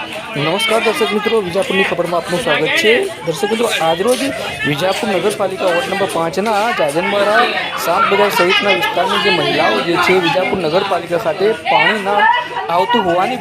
નમસ્કાર દર્શક મિત્રો વિજાપુરની ખબરમાં આપનું સ્વાગત છે. દર્શક મિત્રો આજરોજ વિજાપુર નગરપાલિકા વોર્ડ નંબર પાંચના જાજનવારા સાત બજાર સહિતના વિસ્તારની જે મહિલાઓ જે છે વિજાપુર નગરપાલિકા સાથે પાણી ના આવતું હોવાની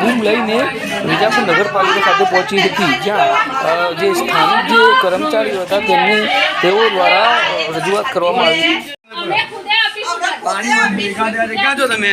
બૂમ લઈને વિજાપુર નગરપાલિકા સાથે પહોંચી હતી. જ્યાં જે સ્થાનિક જે કર્મચારીઓ હતા તેમને તેઓ દ્વારા રજૂઆત કરવામાં આવી. ક્યાં છો તમે?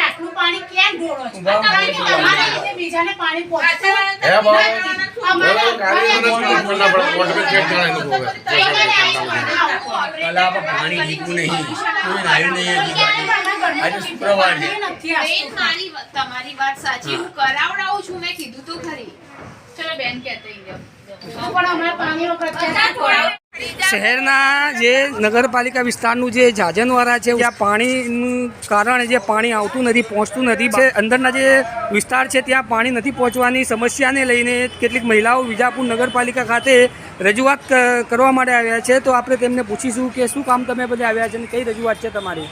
આટલું પાણી કેમ બીજાને પાણી પહોંચતું તમારી વાત સાચી. હું કરાવડાવું છું મેં કીધું તો ખરી. ચલો બેન કહેતા પણ અમારે પાણી વખત શહેરના જે નગરપાલિકા વિસ્તારનું જે જાજનવારા છે ત્યાં પાણીનું કારણે જે પાણી આવતું નથી પહોંચતું નથી છે અંદરના જે વિસ્તાર છે ત્યાં પાણી નથી પહોંચવાની સમસ્યાને લઈને કેટલીક મહિલાઓ વિજાપુર નગરપાલિકા ખાતે રજૂઆત કરવા માટે આવ્યા છે. તો આપણે તેમને પૂછીશું કે શું કામ તમે બધા આવ્યા છે અને કઈ રજૂઆત છે તમારી?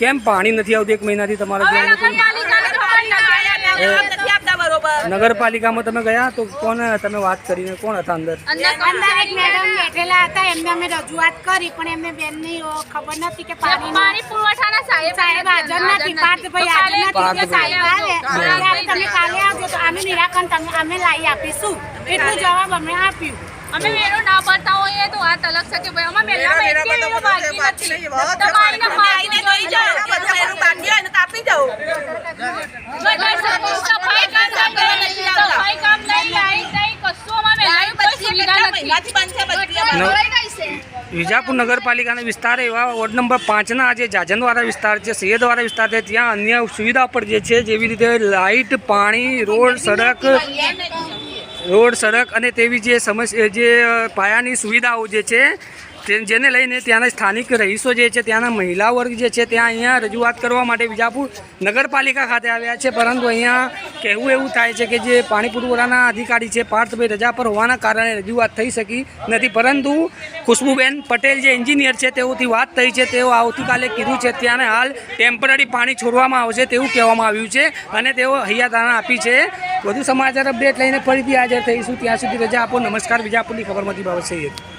કેમ પાણી નથી આવતું એક મહિનાથી તમારા ત્યાં નગરપાલિકામાં તમે ગયા તો કોણ તમે વાત કરીને કોણ હતા અંદર? અંદર એક મેડમ બેઠેલા હતા એમને અમે રજૂઆત કરી પણ એમને બેનની ખબર નથી કે પાણી પાણી પુરવઠાના સાહેબ સાહેબ હાજર નથી. પાર્થભાઈ હાજર નથી કે સાહેબ આવે ત્યારે તમે કાલે આવજો તો આનું નિરાકરણ તમે અમે લાવી આપીશું. એટલું જવાબ અમે આપ્યું. અમે વેરો ના ભરતા હોઈએ તો વાત અલગ છે કે ભાઈ અમે બેઠી વેરો બાકી નથી. તમારીને પાણી જોઈ જાઓ. વિજાપુર નગરપાલિકાના વિસ્તાર એવા વોર્ડ નંબર પાંચના જે જાજનવાળા વિસ્તાર છે સૈયદવાળા વિસ્તાર છે ત્યાં અન્ય સુવિધા પર જે છે જેવી રીતે લાઇટ પાણી રોડ સડક રોડ સડક અને તેવી જે સમસ્યા જે પાયાની સુવિધાઓ જે છે તે જેને લઈને ત્યાંના સ્થાનિક રહીશો જે છે ત્યાંના મહિલા વર્ગ જે છે ત્યાં અહીંયા રજૂઆત કરવા માટે વિજાપુર નગરપાલિકા ખાતે આવ્યા છે પરંતુ અહીંયા કહેવું એવું થાય છે કે જે પાણી પુરવઠાના અધિકારી છે, પાર્થભાઈ રજા પર હોવાના કારણે રજૂઆત થઈ શકી નથી. પરંતુ ખુશ્બુબેન પટેલ જે એન્જિનિયર છે, તેઓથી વાત થઈ છે. તેઓ આવતીકાલે કીધું છે, ત્યાંને હાલ ટેમ્પરરી પાણી છોડવામાં આવશે તેવું કહેવામાં આવ્યું છે અને તેઓ હૈયાધારણા આપી છે. વધુ સમાચાર અપડેટ લઈને ફરીથી હાજર થઈશું. ત્યાં સુધી રજા આપો. નમસ્કાર. વિજાપુરની ખબરમાંથી બાબત સૈયદ